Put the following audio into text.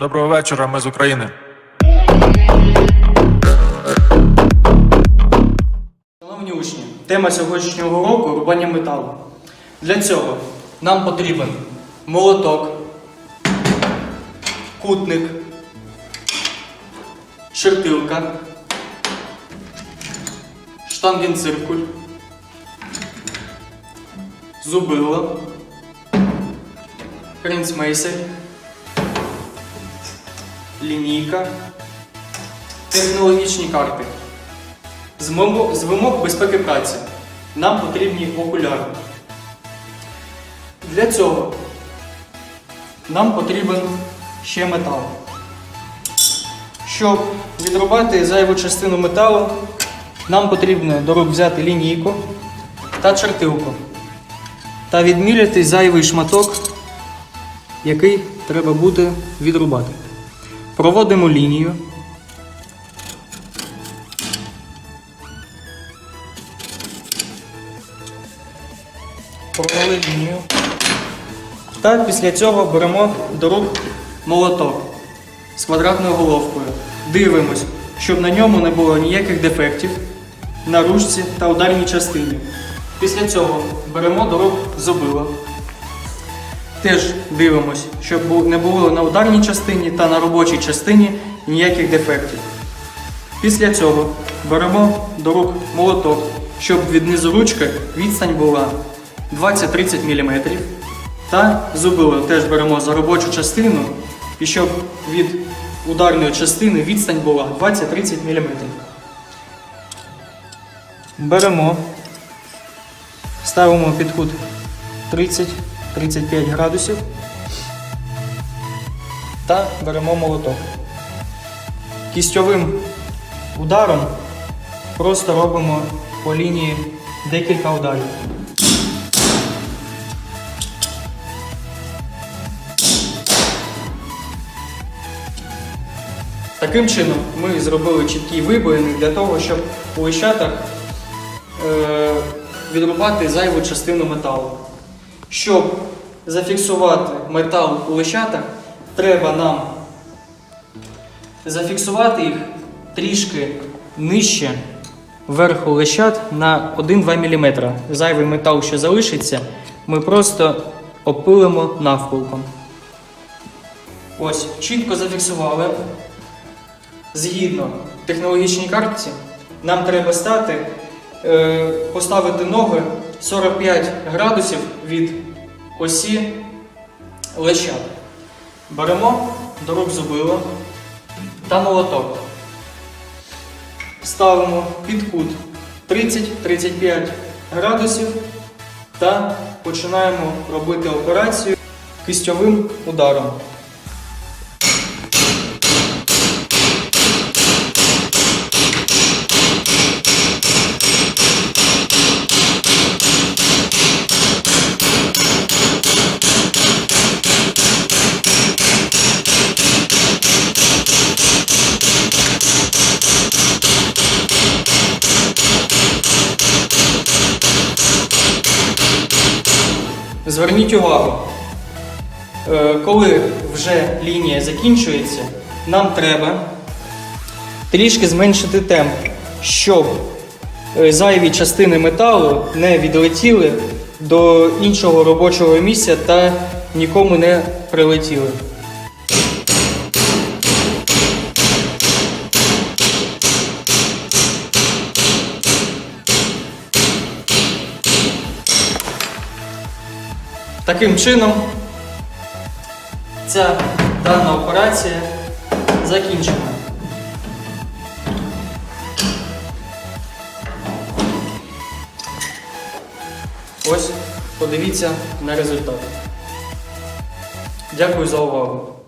Доброго вечора, ми з України. Шановні учні, тема сьогоднішнього уроку рубання металу. Для цього нам потрібен молоток, кутник, чертилка, штангенциркуль, зубило, принцмейсер, лінійка, технологічні карти. З вимог, безпеки праці нам потрібні окуляри. Для цього нам потрібен ще метал. Щоб відрубати зайву частину металу, нам потрібно до взяти лінійку та чертилку та відміряти зайвий шматок, який треба буде відрубати. Проводимо лінію. провели лінію. Та після цього беремо до рук молоток з квадратною головкою. Дивимось, щоб на ньому не було ніяких дефектів на ручці та ударній частині. Після цього беремо до рук зубило. Теж дивимось, щоб не було на ударній частині та на робочій частині ніяких дефектів. Після цього беремо до рук молоток, щоб від низу ручки відстань була 20-30 мм. Та зубило теж беремо за робочу частину, і щоб від ударної частини відстань була 20-30 мм. Беремо, ставимо під кут 30-35 градусів та беремо молоток. Кістьовим ударом просто робимо по лінії декілька ударів. Таким чином ми зробили чіткі вибоїни для того, щоб у лищатах е, відрубати зайву частину металу. Щоб зафіксувати метал у лищатах, треба нам зафіксувати їх трішки нижче верху лещат на 1-2 мм. Зайвий метал, що залишиться, ми просто опилимо навпилком. Ось, чітко зафіксували. Згідно технологічній картці, нам треба стати, е, поставити ноги 45 градусів від осі лещат. Беремо до рук зубило та молоток. Ставимо під кут 30-35 градусів та починаємо робити операцію кистьовим ударом. Зверніть увагу, е, коли вже лінія закінчується, нам треба трішки зменшити темп, щоб е, зайві частини металу не відлетіли до іншого робочого місця та нікому не прилетіли. Таким чином, ця дана операція закінчена. Ось, подивіться на результат. Дякую за увагу.